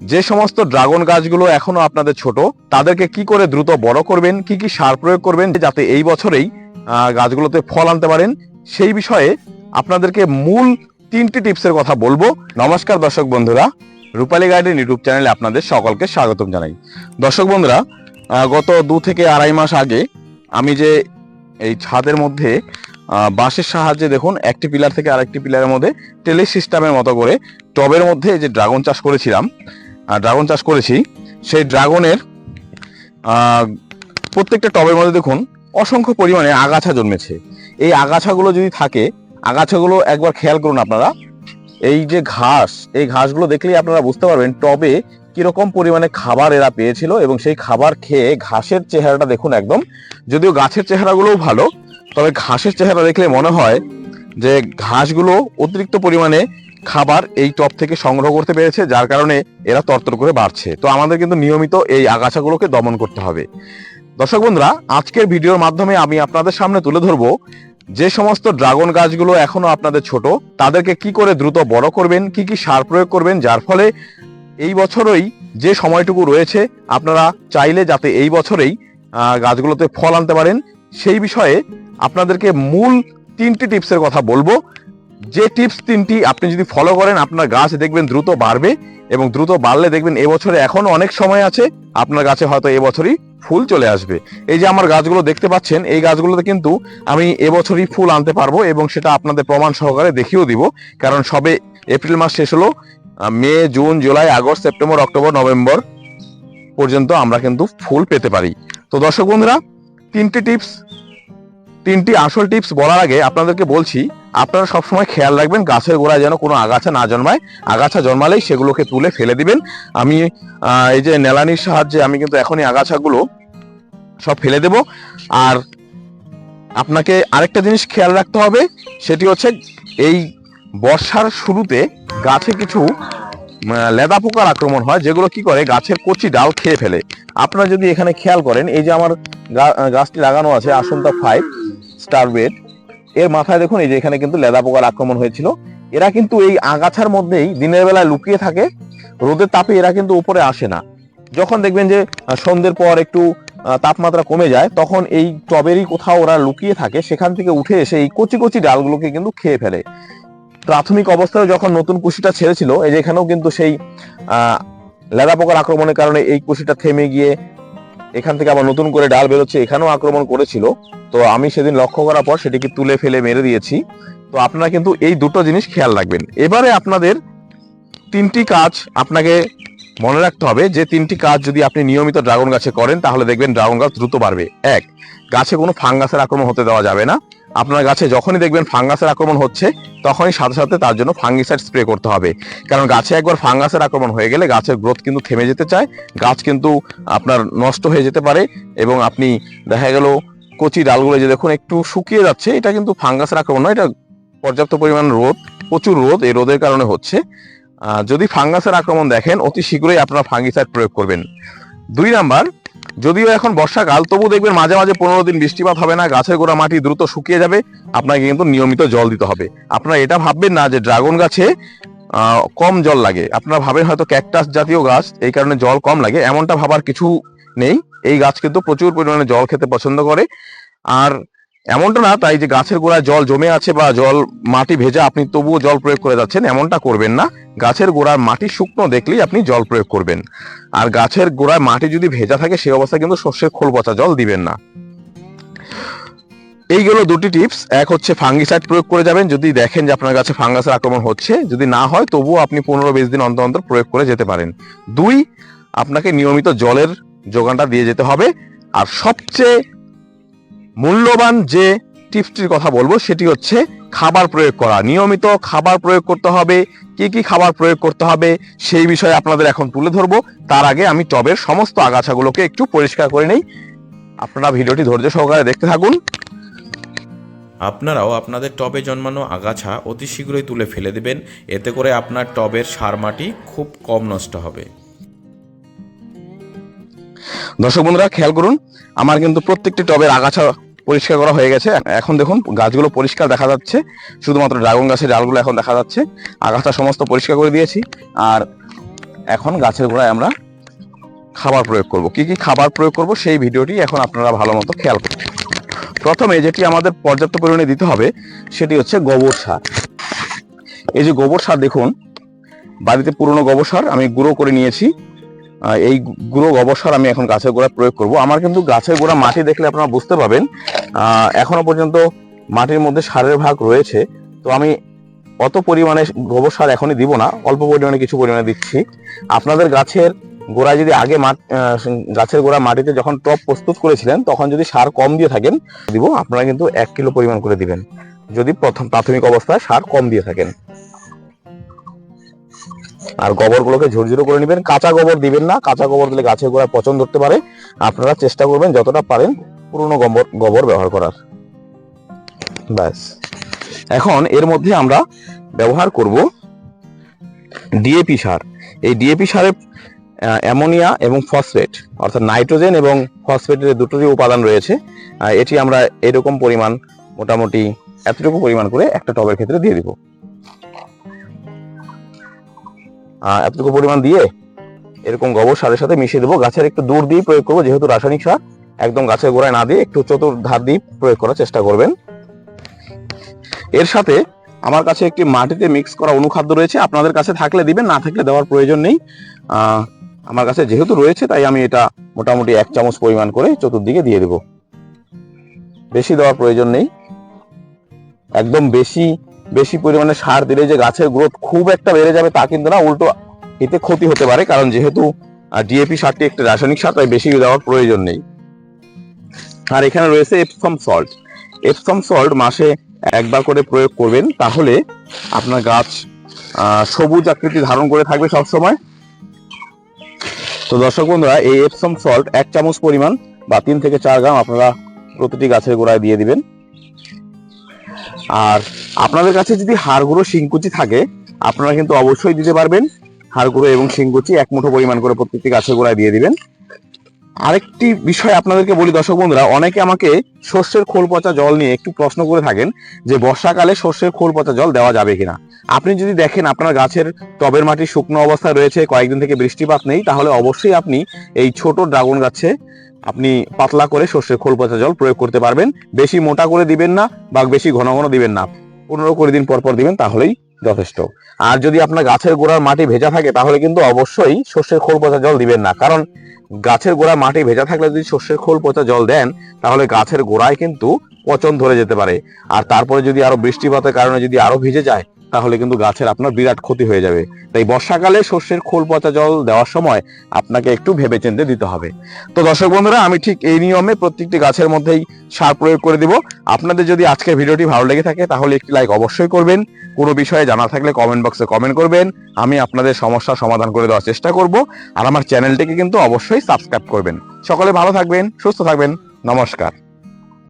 যে সমস্ত ড্রাগন গাছগুলো এখনও আপনাদের ছোট, তাদেরকে কি করে দ্রুত বড় করবেন, কি কি সার প্রয়োগ করবেন যাতে এই বছরেই গাছগুলোতে ফল আনতে পারেন? সেই বিষয়ে আপনাদেরকে মূল তিনটি টিপসের কথা বলব। নমস্কার দর্শক বন্ধুরা, রূপালী গার্ডেন ইউটিউব চ্যানেলে আপনাদের সকলকে স্বাগতম জানাই। দর্শক বন্ধুরা গত দু থেকে আড়াই মাস আগে আমি যে এই ছাদের মধ্যে বাঁশের সাহায্যে দেখুন, একটি পিলার থেকে আরেকটি পিলারের মধ্যে টেলি সিস্টেমের মতো করে টবের মধ্যে যে ড্রাগন চাষ করেছিলাম ড্রাগন চাষ করেছি, সেই ড্রাগনের প্রত্যেকটা টবের মধ্যে দেখুন, অসংখ্য পরিমাণে আগাছা জন্মেছে। এই আগাছাগুলো যদি থাকে, আগাছাগুলো একবার খেয়াল করুন আপনারা, এই যে ঘাস, এই ঘাসগুলো দেখলেই আপনারা বুঝতে পারবেন টবে কীরকম পরিমাণে খাবার এরা পেয়েছিল এবং সেই খাবার খেয়ে ঘাসের চেহারাটা দেখুন একদম। যদিও গাছের চেহারাগুলোও ভালো, তবে ঘাসের চেহারা দেখলে মনে হয় যে ঘাসগুলো অতিরিক্ত পরিমাণে খাবার এই টব থেকে সংগ্রহ করতে পেরেছে, যার কারণে এরা তরতর করে বাড়ছে। তো আমাদের কিন্তু নিয়মিত এই আগাছাগুলোকে দমন করতে হবে। দর্শক বন্ধুরা, আজকের ভিডিওর মাধ্যমে আমি আপনাদের সামনে তুলে ধরবো যে সমস্ত ড্রাগন গাছগুলো এখনও আপনাদের ছোট, তাদেরকে কি করে দ্রুত বড় করবেন, কি কি সার প্রয়োগ করবেন, যার ফলে এই বছরই যে সময়টুকু রয়েছে, আপনারা চাইলে যাতে এই বছরেই গাছগুলোতে ফল আনতে পারেন। সেই বিষয়ে আপনাদেরকে মূল তিনটি টিপসের কথা বলব। যে টিপস তিনটি আপনি যদি ফলো করেন, আপনার গাছ দেখবেন দ্রুত বাড়বে এবং দ্রুত বাড়লে দেখবেন এবছরে এখনও অনেক সময় আছে, আপনার গাছে হয়তো এবছরই ফুল চলে আসবে। এই যে আমার গাছগুলো দেখতে পাচ্ছেন, এই গাছগুলোতে কিন্তু আমি এবছরই ফুল আনতে পারব এবং সেটা আপনাদের প্রমাণ সহকারে দেখিয়েও দিব। কারণ সবে এপ্রিল মাস শেষ হলো May, June, July, August, September, October, November পর্যন্ত আমরা কিন্তু ফুল পেতে পারি। তো দর্শক বন্ধুরা, তিনটি টিপস তিনটি আসল টিপস বলার আগে আপনাদেরকে বলছি, আপনারা সবসময় খেয়াল রাখবেন গাছের গোড়ায় যেন কোনো আগাছা না জন্মায়। আগাছা জন্মালেই সেগুলোকে তুলে ফেলে দিবেন। আমি এই যে নেলানির সাহায্যে আমি কিন্তু এখনই আগাছাগুলো সব ফেলে দেব। আর আপনাকে আরেকটা জিনিস খেয়াল রাখতে হবে, সেটি হচ্ছে এই বর্ষার শুরুতে গাছে কিছু লেদা পোকার আক্রমণ হয়, যেগুলো কি করে গাছের কচি ডাল খেয়ে ফেলে। আপনারা যদি এখানে খেয়াল করেন, এই যে আমার গাছটি লাগানো আছে আসন্তা ফাইভ স্টার বেড এর মাথায় দেখুন এই যে এখানে কিন্তু লেদা পোকার আক্রমণ হয়েছিল। এরা কিন্তু এই আগাছার মধ্যেই দিনের বেলায় লুকিয়ে থাকে, রোদের তাপে এরা কিন্তু উপরে আসে না। যখন দেখবেন যে সন্ধ্যের পর একটু তাপমাত্রা কমে যায়, তখন এই টবেরই কোথাও ওরা লুকিয়ে থাকে, সেখান থেকে উঠে এসে এই কচি কচি ডালগুলোকে কিন্তু খেয়ে ফেলে। প্রাথমিক অবস্থায় যখন নতুন কুশিটা ছেড়েছিল, এই যে এখানেও কিন্তু সেই লেদা পোকার আক্রমণের কারণে এই কুশিটা থেমে গিয়ে এখান থেকে আবার নতুন করে ডাল বেরোচ্ছে, এখানেও আক্রমণ করেছিল। তো আমি সেদিন লক্ষ্য করার পর সেটিকে তুলে ফেলে মেরে দিয়েছি। তো আপনারা কিন্তু এই দুটো জিনিস খেয়াল রাখবেন। এবারে আপনাদের তিনটি কাজ আপনাকে মনে রাখতে হবে যে, তিনটি কাজ যদি আপনি নিয়মিত ড্রাগন গাছে করেন, তাহলে দেখবেন ড্রাগন গাছ দ্রুত বাড়বে। এক, গাছে কোনো ফাঙ্গাসের আক্রমণ হতে দেওয়া যাবে না। আপনার গাছে যখনই দেখবেন ফাঙ্গাসের আক্রমণ হচ্ছে, তখনই সাথে সাথে তার জন্য ফাঙ্গিসাইড স্প্রে করতে হবে। কারণ গাছে একবার ফাঙ্গাসের আক্রমণ হয়ে গেলে গাছের গ্রোথ কিন্তু থেমে যেতে চায়। গাছ কিন্তু আপনার নষ্ট হয়ে যেতে পারে এবং আপনি দেখা গেল কচি ডালগুলো যে দেখুন, একটু শুকিয়ে যাচ্ছে। এটা কিন্তু ফাঙ্গাসের আক্রমণ নয়, এটা পর্যাপ্ত পরিমাণ রোদ, প্রচুর রোদ, এই রোদের কারণে হচ্ছে। যদি ফাঙ্গাসের আক্রমণ দেখেন, অতি শীঘ্রই আপনারা ফাঙ্গিসাইড প্রয়োগ করবেন। দুই নাম্বার, যদিও এখন বর্ষাকাল, তবু দেখবেন মাঝে মাঝে পনেরো দিন বৃষ্টিপাত হবে না, গাছের গোড়া মাটি দ্রুত শুকিয়ে যাবে, আপনাকে কিন্তু নিয়মিত জল দিতে হবে। আপনারা এটা ভাববেন না যে ড্রাগন গাছে কম জল লাগে। আপনারা ভাবেন হয়তো ক্যাকটাস জাতীয় গাছ, এই কারণে জল কম লাগে। এমনটা ভাবার কিছু নেই। এই গাছ কিন্তু প্রচুর পরিমাণে জল খেতে পছন্দ করে। আর এমনটা না, তাই যে গাছের গোড়ায় জল জমে আছে বা জল মাটি ভেজা, আপনি তবুও জল প্রয়োগ করে যাচ্ছেন, এমনটা করবেন না। গাছের গোড়ার মাটি শুকনো দেখলেই আপনি জল প্রয়োগ করবেন। আর গাছের গোড়ায় মাটি যদি ভেজা থাকে সেই অবস্থায় কিন্তু শস্যের খোল পচা জল দিবেন না। এইগুলো দুটি টিপস। এক হচ্ছে ফাঙ্গিসাইড প্রয়োগ করে যাবেন। যদি দেখেন যে আপনার গাছে ফাঙ্গাসের আক্রমণ হচ্ছে, যদি না হয়, তবুও আপনি পনেরো বিশ দিন অন্তর অন্তর প্রয়োগ করে যেতে পারেন। দুই, আপনাকে নিয়মিত জলের যোগানটা দিয়ে যেতে হবে। আর সবচেয়ে মূল্যবান যে টিপসটির কথা বলব, সেটি হচ্ছে খাবার প্রয়োগ করা। নিয়মিত খাবার প্রয়োগ করতে হবে। কি কি খাবার প্রয়োগ করতে হবে, সেই বিষয়ে আপনাদের এখন তুলে ধরবো। তার আগে আমি টবের সমস্ত আগাছাগুলোকে একটু পরিষ্কার করে নেই। আপনারা ভিডিওটি ধৈর্য সহকারে দেখতে থাকুন। আপনারাও আপনাদের টবে জন্মানো আগাছা অতি শীঘ্রই তুলে ফেলে দেবেন। এতে করে আপনার টবের সার মাটি খুব কম নষ্ট হবে। দর্শক বন্ধুরা, খেয়াল করুন, আমার কিন্তু প্রত্যেকটি টবের আগাছা পরিষ্কার করা হয়ে গেছে। এখন দেখুন, গাছগুলো পরিষ্কার দেখা যাচ্ছে, শুধুমাত্র ড্রাগন গাছের ডালগুলো এখন দেখা যাচ্ছে। আগাছা সমস্ত পরিষ্কার করে দিয়েছি, আর এখন গাছের গোড়ায় আমরা খাবার প্রয়োগ করব। কি কি খাবার প্রয়োগ করব সেই ভিডিওটি এখন আপনারা ভালো মতো খেয়াল করুন। প্রথমে যেটি আমাদের পর্যাপ্ত পরিমাণে দিতে হবে, সেটি হচ্ছে গোবর সার। এই যে গোবর সার দেখুন, বাড়িতে পুরনো গোবর সার আমি গুঁড়ো করে নিয়েছি। এই গুঁড়ো সার আমি এখন গাছের গোড়ায় প্রয়োগ করব। আমার কিন্তু গাছের গোড়া মাটি দেখলে আপনারা বুঝতে পারবেন এখনও পর্যন্ত মাটির মধ্যে সারের ভাগ রয়েছে। তো আমি অত পরিমাণে গোবর সার এখনই দিব না, অল্প পরিমাণে কিছু পরিমাণে দিচ্ছি। আপনাদের গাছের গোড়ায় যদি আগে গাছের গোড়া মাটিতে যখন টপ প্রস্তুত করেছিলেন, তখন যদি সার কম দিয়ে থাকেন, দিব, আপনারা কিন্তু এক কিলো পরিমাণ করে দিবেন। যদি প্রথম প্রাথমিক অবস্থায় সার কম দিয়ে থাকেন। আর গোবরগুলোকে ঝুরঝুরো করে নেবেন। কাঁচা গোবর দিবেন না। কাঁচা গোবর দিলে গাছের গোড়ায় পচন ধরতে পারে। আপনারা চেষ্টা করবেন যতটা পারেন পুরনো গোবর গোবর ব্যবহার করার। ব্যাস। এখন এর মধ্যে আমরা ব্যবহার করব ডিএপি সার। এই ডিএপি সারে অ্যামোনিয়া এবং ফসফেট, অর্থাৎ নাইট্রোজেন এবং ফসফেটের দুটোরই উপাদান রয়েছে এটি আমরা এরকম পরিমাণ মোটামুটি এতটুকু পরিমাণ করে একটা টবের ক্ষেত্রে দিয়ে দিব। এতটুকু পরিমাণ দিয়ে এরকম গোবর সারের সাথে মিশিয়ে দেবো। গাছের একটু দূর দিয়ে প্রয়োগ করব, যেহেতু রাসায়নিক সার, একদম গাছের গোড়ায় না দিয়ে একটু চতুর ধার দিয়ে প্রয়োগ করার চেষ্টা করবেন। এর সাথে আমার কাছে একটি মাটিতে মিক্স করা অনুখাদ্য রয়েছে, আপনাদের কাছে থাকলে দিবেন, না থাকলে দেওয়ার প্রয়োজন নেই। আমার কাছে যেহেতু রয়েছে, তাই আমি এটা মোটামুটি এক চামচ পরিমাণ করে চতুর্দিকে দিয়ে দেব। বেশি দেওয়ার প্রয়োজন নেই। একদম বেশি বেশি পরিমাণে সার দিলে যে গাছের গ্রোথ খুব একটা বেড়ে যাবে তা কিন্তু না, উল্টো এতে ক্ষতি হতে পারে। কারণ যেহেতু ডিএপি সারটি একটি রাসায়নিক সার, তাই বেশি দেওয়ার প্রয়োজন নেই। আর এখানে রয়েছে এপসম সল্ট এপসম সল্ট মাসে একবার করে প্রয়োগ করবেন, তাহলে আপনার গাছ সবুজ আকৃতি ধারণ করে থাকবে সব সময় তো দর্শক বন্ধুরা, এই এপসম সল্ট এক চামচ পরিমাণ বা তিন থেকে চার গ্রাম আপনারা প্রতিটি গাছের গোড়ায় দিয়ে দিবেন। আর আপনাদের কাছে যদি হাড় গুঁড়ো শিংকুচি থাকে, আপনারা কিন্তু অবশ্যই দিতে পারবেন। হাড় গুঁড়ো এবং শিংকুচি এক মুঠো পরিমাণ করে প্রত্যেকটি গাছের গোড়ায় দিয়ে দিবেন। আরেকটি বিষয় আপনাদেরকে বলি, দর্শক বন্ধুরা, অনেকে আমাকে শস্যের খোল পচা জল নিয়ে একটু প্রশ্ন করে থাকেন যে, বর্ষাকালে শস্যের খোল পচা জল দেওয়া যাবে কিনা? আপনি যদি দেখেন আপনার গাছের টবের মাটি শুকনো অবস্থায় রয়েছে, কয়েকদিন থেকে বৃষ্টিপাত নেই, তাহলে অবশ্যই আপনি এই ছোট ড্রাগন গাছে আপনি পাতলা করে সর্ষের খোল পচা জল প্রয়োগ করতে পারবেন। বেশি মোটা করে দিবেন না বা বেশি ঘন ঘন দিবেন না। পনেরো কুড়ি দিন পর পর দিবেন, তাহলেই যথেষ্ট। আর যদি আপনার গাছের গোড়ার মাটি ভেজা থাকে, তাহলে কিন্তু অবশ্যই সর্ষের খোল পচা জল দিবেন না। কারণ গাছের গোড়ায় মাটি ভেজা থাকলে যদি সর্ষের খোল পচা জল দেন, তাহলে গাছের গোড়ায় কিন্তু পচন ধরে যেতে পারে। আর তারপরে যদি আরও বৃষ্টিপাতের কারণে যদি আরও ভিজে যায় তাহলে কিন্তু গাছের আপনার বিরাট ক্ষতি হয়ে যাবে। তাই বর্ষাকালে শস্যের খোল পচা জল দেওয়ার সময় আপনাকে একটু ভেবেচিন্তে দিতে হবে। তো দর্শক বন্ধুরা, আমি ঠিক এই নিয়মে প্রত্যেকটি গাছের মধ্যেই সার প্রয়োগ করে দিব। আপনাদের যদি আজকের ভিডিওটি ভালো লেগে থাকে, তাহলে একটি লাইক অবশ্যই করবেন। কোনো বিষয়ে জানা থাকলে কমেন্ট বক্সে কমেন্ট করবেন। আমি আপনাদের সমস্যার সমাধান করে দেওয়ার চেষ্টা করব। আর আমার চ্যানেলটিকে কিন্তু অবশ্যই সাবস্ক্রাইব করবেন। সকলে ভালো থাকবেন, সুস্থ থাকবেন। নমস্কার।